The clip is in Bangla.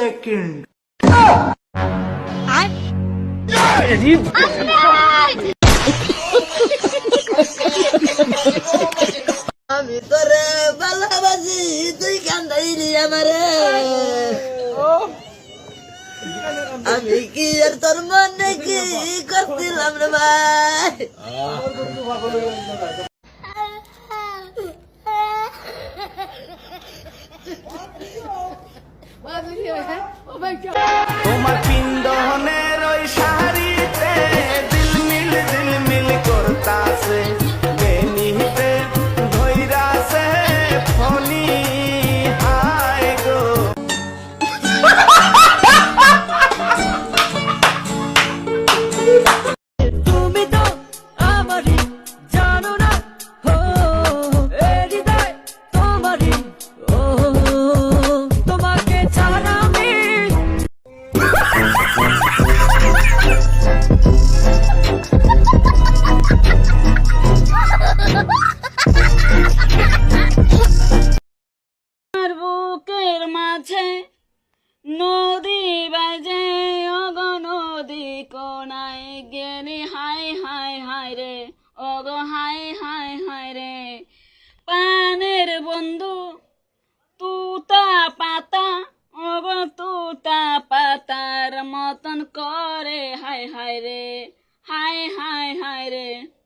second. আমি তোরে ভালোবাসি তুই কান্দাইলি আমারে আমি কি আর তোর মনে কি করছিলাম রে ভাই তোমার পিন্দনের ওই শাড়িতে দিলমিল দিলমিল করতাছে। বেনিতে ধইরাছে ফনি হায় গো। তুমি তো আমারই না, হো, এ হৃদয় তোমারই ও বুকের মাঝে। নদী বাজে অগ নদী কোনায় গেলি হাই হাই হাই রে অগ হাই হাই হাই রে। পানের বন্ধু, তুতা পাতা অগ তুতা পাতার মতন করে হাই হাই রে হাই হাই হাই রে।